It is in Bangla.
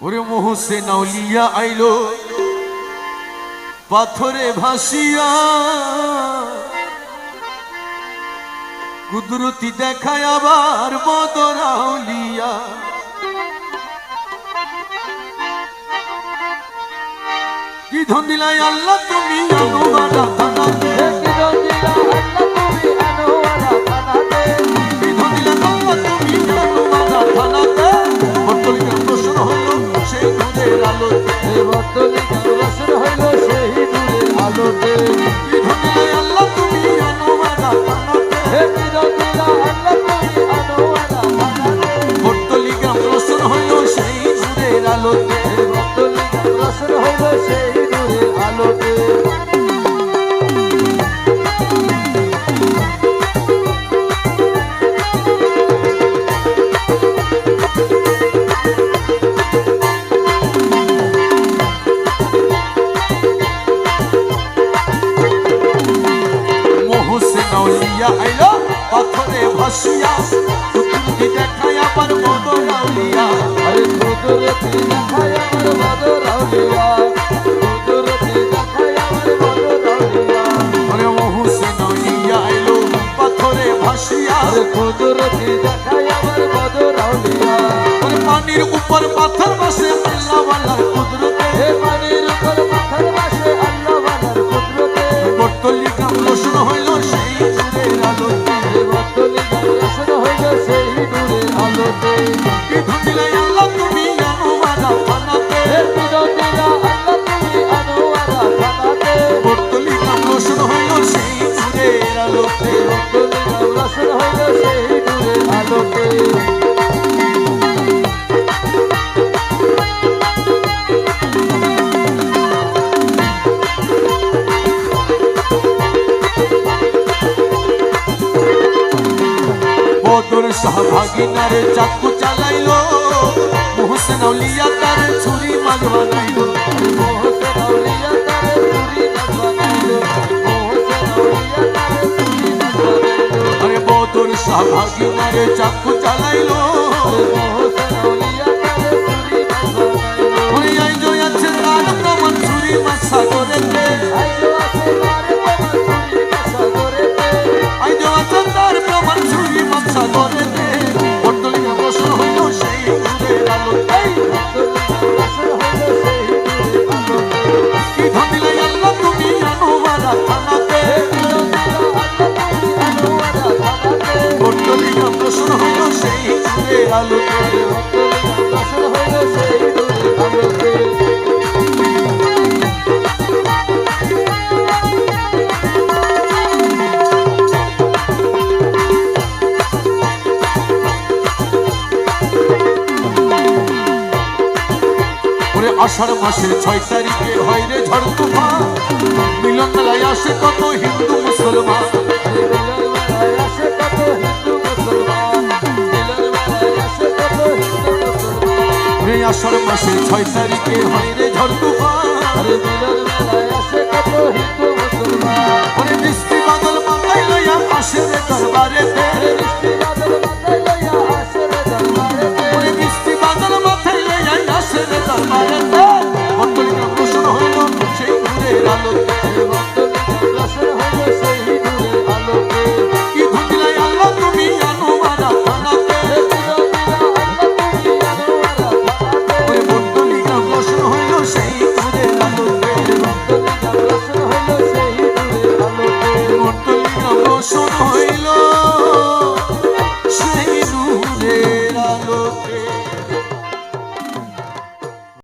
ওরে মোহসে নাউলিয়া আইলো, পাথরে ভাসিয়া কুদরতি দেখায় আবার বদরাউলিয়া কি ধন দিলাই আল্লাহ তুমি আনোয়ারা বর্তলিকা প্রশ্ন হলো সেই নূরের আলোতে মোহসে নাউলিয়া আইলো পাথরে ভাসিয়া কুদরতি দেখায় আবার বদরাউলিয়া আরে মোহসে নাউলিয়া আইলো পাথরে ভাসিয়া। দেখায় আমার বদর আউলিয়া আরে পানির উপর পাথর বসে আল্লাহ ওয়ালার কুদরতে পানির উপর পাথর বাসে আল্লাহ বানার কুদরতে। বর্তলিকা প্রশ্ন হইল সেই দূরে আলোতে। কি ধুনিলাই বদর সহভাগিনারে চাকু চালাইল। মোহসেন আউলিয়া তার ছুরি মাগ বানাইলো মোহসেন আউলিয়া আরে বদর সহভাগিনারে চাকু চালাইল। মোহসেন আষাঢ় মাসের ছয় তারিখে হয় রে ঝড় তুফান। মিলন মেলায় আসে কত হিন্দু মুসলমান। আষাঢ় মাসের ছয় তারিখে হয় রে ঝড় তুফান। ওরে বৃষ্টি বাদল মাথায় লইয়া আসে রে দরবারেতে